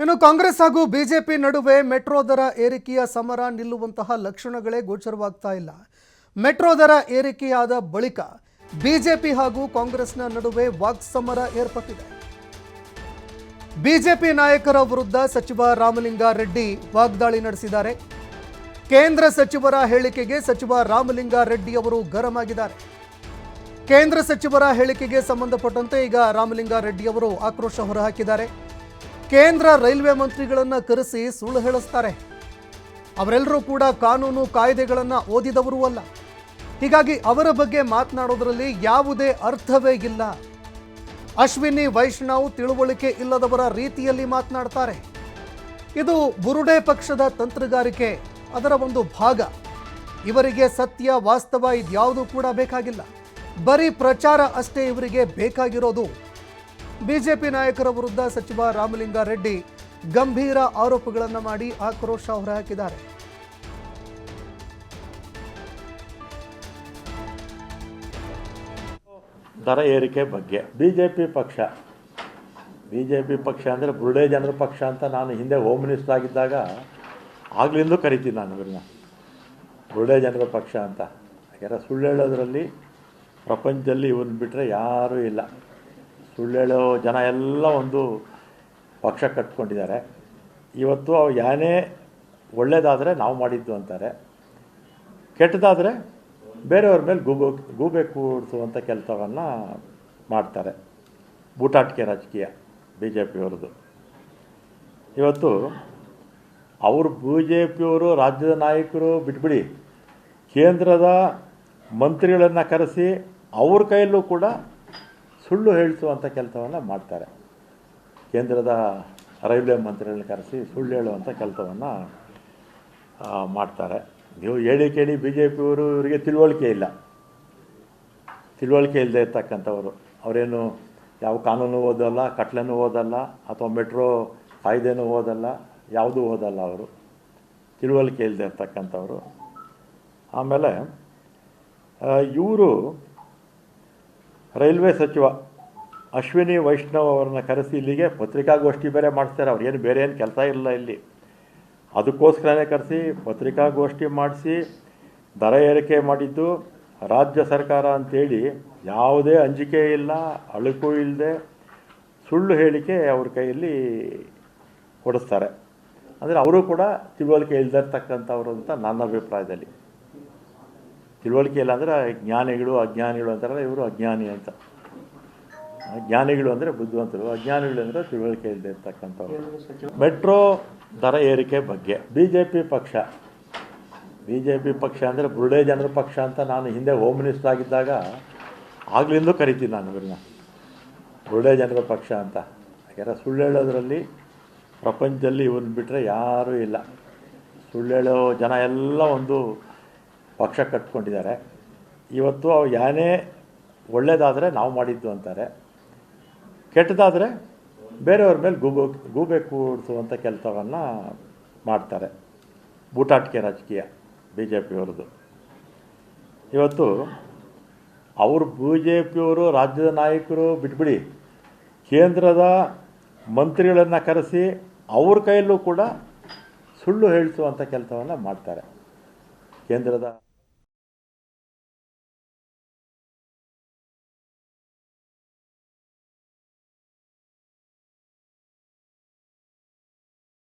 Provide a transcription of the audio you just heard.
ಇನ್ನು ಕಾಂಗ್ರೆಸ್ ಹಾಗೂ ಬಿಜೆಪಿ ನಡುವೆ ಮೆಟ್ರೋ ದರ ಏರಿಕೆಯ ಸಮರ ನಿಲ್ಲುವಂತಹ ಲಕ್ಷಣಗಳೇ ಗೋಚರವಾಗ್ತಾ ಇಲ್ಲ. ಮೆಟ್ರೋ ದರ ಏರಿಕೆಯಾದ ಬಳಿಕ ಬಿಜೆಪಿ ಹಾಗೂ ಕಾಂಗ್ರೆಸ್ನ ನಡುವೆ ವಾಕ್ಸಮರ ಏರ್ಪಟ್ಟಿದೆ. ಬಿಜೆಪಿ ನಾಯಕರ ವಿರುದ್ಧ ಸಚಿವ ರಾಮಲಿಂಗಾರೆಡ್ಡಿ ವಾಗ್ದಾಳಿ ನಡೆಸಿದ್ದಾರೆ. ಕೇಂದ್ರ ಸಚಿವರ ಹೇಳಿಕೆಗೆ ಸಚಿವ ರಾಮಲಿಂಗಾರೆಡ್ಡಿ ಅವರು ಗರಂ ಆಗಿದ್ದಾರೆ ಕೇಂದ್ರ ಸಚಿವರ ಹೇಳಿಕೆಗೆ ಸಂಬಂಧಪಟ್ಟಂತೆ ಈಗ ರಾಮಲಿಂಗಾರೆಡ್ಡಿ ಅವರು ಆಕ್ರೋಶ ಹೊರಹಾಕಿದ್ದಾರೆ. ಕೇಂದ್ರ ರೈಲ್ವೆ ಮಂತ್ರಿಗಳನ್ನು ಕರೆಸಿ ಸುಳ್ಳು ಹೇಳಿಸ್ತಾರೆ. ಅವರೆಲ್ಲರೂ ಕೂಡ ಕಾನೂನು ಕಾಯ್ದೆಗಳನ್ನು ಓದಿದವರೂ ಅಲ್ಲ. ಹೀಗಾಗಿ ಅವರ ಬಗ್ಗೆ ಮಾತನಾಡೋದ್ರಲ್ಲಿ ಯಾವುದೇ ಅರ್ಥವೇ ಇಲ್ಲ. ಅಶ್ವಿನಿ ವೈಷ್ಣವ್ ತಿಳುವಳಿಕೆ ಇಲ್ಲದವರ ರೀತಿಯಲ್ಲಿ ಮಾತನಾಡ್ತಾರೆ. ಇದು ಬುರುಡೆ ಪಕ್ಷದ ತಂತ್ರಗಾರಿಕೆ, ಅದರ ಒಂದು ಭಾಗ. ಇವರಿಗೆ ಸತ್ಯ ವಾಸ್ತವ ಇದ್ಯಾವುದೂ ಕೂಡ ಬೇಕಾಗಿಲ್ಲ. ಬರೀ ಪ್ರಚಾರ ಅಷ್ಟೇ ಇವರಿಗೆ ಬೇಕಾಗಿರೋದು ಬಿಜೆಪಿ ನಾಯಕರ ವಿರುದ್ಧ ಸಚಿವ ರಾಮಲಿಂಗಾರೆಡ್ಡಿ ಗಂಭೀರ ಆರೋಪಗಳನ್ನು ಮಾಡಿ ಆಕ್ರೋಶ ಹೊರಹಾಕಿದ್ದಾರೆ. ದರ ಏರಿಕೆ ಬಗ್ಗೆ ಬಿಜೆಪಿ ಪಕ್ಷ ಬಿಜೆಪಿ ಪಕ್ಷ ಅಂದರೆ ಬುರುಡೆ ಜನರ ಪಕ್ಷ ಅಂತ ನಾನು ಹಿಂದೆ ಹೋಮ್ ಮಿನಿಸ್ಟರ್ ಆಗಿದ್ದಾಗ ಆಗ್ಲಿಂದಲೂ ಕರಿತೀನಿ ನಾನು ಇವ್ರನ್ನ. ಬುರುಡೆ ಜನರ ಪಕ್ಷ ಅಂತ. ಯಾಕಂದರೆ ಸುಳ್ಳು ಹೇಳೋದ್ರಲ್ಲಿ ಪ್ರಪಂಚದಲ್ಲಿ ಇವ್ರನ್ನ ಬಿಟ್ಟರೆ ಯಾರೂ ಇಲ್ಲ. ಸುಳ್ಳು ಹೇಳೋ ಜನ ಎಲ್ಲ ಒಂದು ಪಕ್ಷ ಕಟ್ಕೊಂಡಿದ್ದಾರೆ. ಇವತ್ತು ಅವು ಯಾನೇ ಒಳ್ಳೇದಾದರೆ ನಾವು ಮಾಡಿದ್ದು ಅಂತಾರೆ. ಕೆಟ್ಟದಾದರೆ ಬೇರೆಯವ್ರ ಮೇಲೆ ಗೂಬೆ ಗೂಬೆ ಕೂಡಿಸುವಂಥ ಕೆಲಸವನ್ನು ಮಾಡ್ತಾರೆ. ಬೂಟಾಟಿಕೆ ರಾಜಕೀಯ ಬಿ ಜೆ ಪಿಯವ್ರದ್ದು ಇವತ್ತು ಅವರು ಬಿ ಜೆ ಪಿಯವರು ರಾಜ್ಯದ ನಾಯಕರು ಬಿಟ್ಬಿಡಿ. ಕೇಂದ್ರದ ಮಂತ್ರಿಗಳನ್ನು ಕರೆಸಿ ಅವ್ರ ಕೈಯಲ್ಲೂ ಕೂಡ ಸುಳ್ಳು ಹೇಳಿಸುವಂಥ ಕೆಲಸವನ್ನು ಮಾಡ್ತಾರೆ. ಕೇಂದ್ರದ ರೈಲ್ವೆ ಮಂತ್ರಿಗಳನ್ನ ಕರೆಸಿ ಸುಳ್ಳು ಹೇಳುವಂಥ ಕೆಲಸವನ್ನು ಮಾಡ್ತಾರೆ. ನೀವು ಹೇಳಿ ಕೇಳಿ ಬಿ ಜೆ ಪಿಯವರು ಇವರಿಗೆ ತಿಳುವಳಿಕೆ ಇಲ್ಲ. ತಿಳುವಳಿಕೆ ಇಲ್ಲದೆ ಇರ್ತಕ್ಕಂಥವರು. ಅವರೇನು ಯಾವ ಕಾನೂನು ಓದಲ್ಲ, ಕಟ್ಲೆನೂ ಓದಲ್ಲ, ಅಥವಾ ಮೆಟ್ರೋ ಕಾಯ್ದೆನೂ ಓದಲ್ಲ, ಯಾವುದೂ ಓದಲ್ಲ ಅವರು. ತಿಳುವಳಿಕೆ ಇಲ್ಲದೆ ಇರ್ತಕ್ಕಂಥವ್ರು. ಆಮೇಲೆ ಇವರು ರೈಲ್ವೆ ಸಚಿವ ಅಶ್ವಿನಿ ವೈಷ್ಣವ್ ಅವರನ್ನ ಕರೆಸಿ ಇಲ್ಲಿಗೆ ಪತ್ರಿಕಾಗೋಷ್ಠಿ ಬೇರೆ ಮಾಡಿಸ್ತಾರೆ. ಅವ್ರು ಏನು ಬೇರೆ ಏನು ಕೆಲಸ ಇಲ್ಲ ಇಲ್ಲಿ. ಅದಕ್ಕೋಸ್ಕರನೇ ಕರೆಸಿ ಪತ್ರಿಕಾಗೋಷ್ಠಿ ಮಾಡಿಸಿ ದರ ಏರಿಕೆ ಮಾಡಿದ್ದು ರಾಜ್ಯ ಸರ್ಕಾರ ಅಂತೇಳಿ ಯಾವುದೇ ಅಂಜಿಕೆ ಇಲ್ಲ, ಅಳುಕು ಇಲ್ಲದೆ ಸುಳ್ಳು ಹೇಳಿಕೆ ಅವ್ರ ಕೈಯಲ್ಲಿ ಕೊಡಿಸ್ತಾರೆ. ಅಂದರೆ ಅವರು ಕೂಡ ತಿಳುವಳಿಕೆ ಇಲ್ದಿರ್ತಕ್ಕಂಥವ್ರು ಅಂತ ನನ್ನ ಅಭಿಪ್ರಾಯದಲ್ಲಿ. ತಿಳುವಳಿಕೆ ಇಲ್ಲ ಅಂದರೆ ಜ್ಞಾನಿಗಳು ಅಜ್ಞಾನಿಗಳು ಅಂತಾರಲ್ಲ ಇವರು ಅಜ್ಞಾನಿ ಅಂತ. ಜ್ಞಾನಿಗಳು ಅಂದರೆ ಬುದ್ಧಿವಂತರು ಅಜ್ಞಾನಿಗಳು ಅಂದರೆ ತಿಳುವಳಿಕೆ ಇಲ್ಲದೆ ಇರ್ತಕ್ಕಂಥವ್ರು. ಮೆಟ್ರೋ ದರ ಏರಿಕೆ ಬಗ್ಗೆ ಬಿ ಜೆ ಪಿ ಪಕ್ಷ. ಬಿ ಜೆ ಪಿ ಪಕ್ಷ ಅಂದರೆ ಬುರುಡೆ ಜನರ ಪಕ್ಷ ಅಂತ ನಾನು ಹಿಂದೆ ಹೋಮ್ ಮಿನಿಸ್ಟರ್ ಆಗಿದ್ದಾಗ ಆಗಲಿಂದ ಕರಿತೀನಿ ನಾನು ಇವ್ರನ್ನ. ಬುರುಡೆ ಜನರ ಪಕ್ಷ ಅಂತ. ಯಾಕಂದರೆ ಸುಳ್ಳು ಹೇಳೋದ್ರಲ್ಲಿ ಪ್ರಪಂಚದಲ್ಲಿ ಇವನ್ನ ಬಿಟ್ಟರೆ ಯಾರೂ ಇಲ್ಲ. ಸುಳ್ಳು ಹೇಳೋ ಜನ ಎಲ್ಲ ಒಂದು ಪಕ್ಷ ಕಟ್ಕೊಂಡಿದ್ದಾರೆ. ಇವತ್ತು ಅವು ಯಾನೇ ಒಳ್ಳೆಯದಾದರೆ ನಾವು ಮಾಡಿದ್ದು ಅಂತಾರೆ. ಕೆಟ್ಟದಾದರೆ ಬೇರೆಯವ್ರ ಮೇಲೆ ಗೂಬೆ ಗೂಬೆ ಕೂಡಿಸುವಂಥ ಕೆಲಸವನ್ನು ಮಾಡ್ತಾರೆ. ಬೂಟಾಟಿಕೆ ರಾಜಕೀಯ ಬಿ ಜೆ ಪಿಯವ್ರದ್ದು ಇವತ್ತು ಅವರು ಬಿ ಜೆ ಪಿಯವರು ರಾಜ್ಯದ ನಾಯಕರು ಬಿಟ್ಬಿಡಿ, ಕೇಂದ್ರದ ಮಂತ್ರಿಗಳನ್ನು ಕರೆಸಿ ಅವ್ರ ಕೈಯಲ್ಲೂ ಕೂಡ ಸುಳ್ಳು ಹೇಳಿಸುವಂಥ ಕೆಲಸವನ್ನು ಮಾಡ್ತಾರೆ. ಕೇಂದ್ರದ